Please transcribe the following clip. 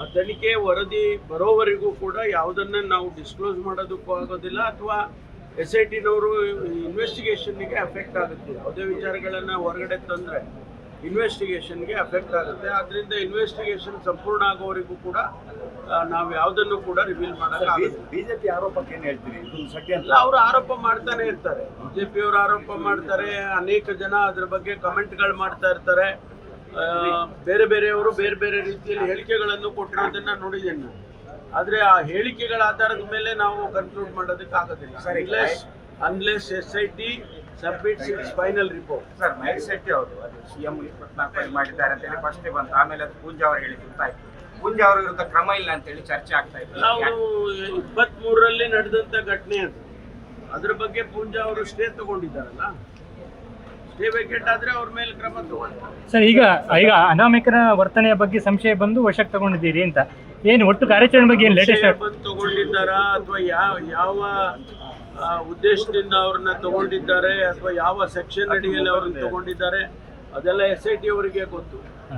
ಆ ತನಿಖೆ ವರದಿ ಬರೋವರೆಗೂ ಕೂಡ ಯಾವುದನ್ನ ನಾವು ಡಿಸ್ಕ್ಲೋಸ್ ಮಾಡೋದಕ್ಕೂ ಆಗೋದಿಲ್ಲ ಅಥವಾ ಎಸ್ ಐ ಟಿನವರು ಇನ್ವೆಸ್ಟಿಗೇಷನ್ಗೆ ಅಫೆಕ್ಟ್ ಆಗುತ್ತೆ. ಯಾವುದೇ ವಿಚಾರಗಳನ್ನು ಹೊರಗಡೆ ತಂದರೆ ಇನ್ವೆಸ್ಟಿಗೇಷನ್ಗೆ ಅಫೆಕ್ಟ್ ಆಗುತ್ತೆ. ಆದ್ದರಿಂದ ಇನ್ವೆಸ್ಟಿಗೇಷನ್ ಸಂಪೂರ್ಣ ಆಗೋವರೆಗೂ ಕೂಡ ನಾವು ಯಾವುದನ್ನು ಕೂಡ ರಿವೀಲ್ ಮಾಡೋಕ್ಕಾಗುತ್ತೆ ಬಿಜೆಪಿ ಆರೋಪಕ್ಕೆ ಏನು ಹೇಳ್ತೀರಿ? ಅವರು ಆರೋಪ ಮಾಡ್ತಾನೆ ಇರ್ತಾರೆ. ಬಿಜೆಪಿಯವರು ಆರೋಪ ಮಾಡ್ತಾರೆ. ಅನೇಕ ಜನ ಅದ್ರ ಬಗ್ಗೆ ಕಮೆಂಟ್ಗಳು ಮಾಡ್ತಾ ಇರ್ತಾರೆ. ಬೇರೆ ಬೇರೆಯವರು ಬೇರೆ ಬೇರೆ ರೀತಿಯಲ್ಲಿ ಹೇಳಿಕೆಗಳನ್ನು ಕೊಟ್ಟಿರೋದನ್ನ ನೋಡಿದ್ದೇನೆ ನಾನು. ಆದ್ರೆ ಆ ಹೇಳಿಕೆಗಳ ಆಧಾರದ ಮೇಲೆ ನಾವು ಕನ್ಕ್ಲೂಡ್ ಮಾಡೋದಕ್ಕೆ ಆಗೋದಿಲ್ಲ. Sir unless unless S I T submits its final report sir Mahesh Shetty ಅವರು ಅದು ಸಿಎಂ ಇಪ್ಪತ್ನಾಲ್ಕು ಮಾಡಿದ್ದಾರೆ ಅಂತ ಹೇಳಿ ಫಸ್ಟ್ ಬಂತು. ಆಮೇಲೆ ಅದು ಪೂಂಜಾ ಅವರು ಹೇಳಿ ಗೊತ್ತಾಯ್ತು. ಪೂಂಜಾ ಅವರ ವಿರುದ್ಧ ಕ್ರಮ ಇಲ್ಲ ಅಂತ ಹೇಳಿ ಚರ್ಚೆ ಆಗ್ತಾ ಇತ್ತು. ನಾವು ಇಪ್ಪತ್ತ್ ಮೂರರಲ್ಲಿ ನಡೆದಂತ ಘಟನೆ ಅದು. ಅದ್ರ ಬಗ್ಗೆ ಪೂಂಜಾ ಅವರು ಸ್ಟೇ ತಗೊಂಡಿದ್ದಾರಲ್ಲ? ಸರ್ ಈಗ ಈಗ ಅನಾಮಿಕರ ವರ್ತನೆಯ ಬಗ್ಗೆ ಸಂಶಯ ಬಂದು ವಶಕ್ಕೆ ತಗೊಂಡಿದ್ದೀರಿ ಅಂತ. ಏನು ಒಟ್ಟು ಕಾರ್ಯಾಚರಣೆ ಬಗ್ಗೆ ಏನು ಲೇಟೆಸ್ಟ್ ತಗೊಂಡಿದ್ದಾರಾ ಅಥವಾ ಯಾವ ಯಾವ ಉದ್ದೇಶದಿಂದ ಅವ್ರನ್ನ ತಗೊಂಡಿದ್ದಾರೆ ಅಥವಾ ಯಾವ ಸೆಕ್ಷನ್ ಅಡಿಯಲ್ಲಿ ಅವ್ರನ್ನ ತಗೊಂಡಿದ್ದಾರೆ ಅದೆಲ್ಲ ಎಸ್ ಐ ಟಿ ಅವರಿಗೆ ಗೊತ್ತು.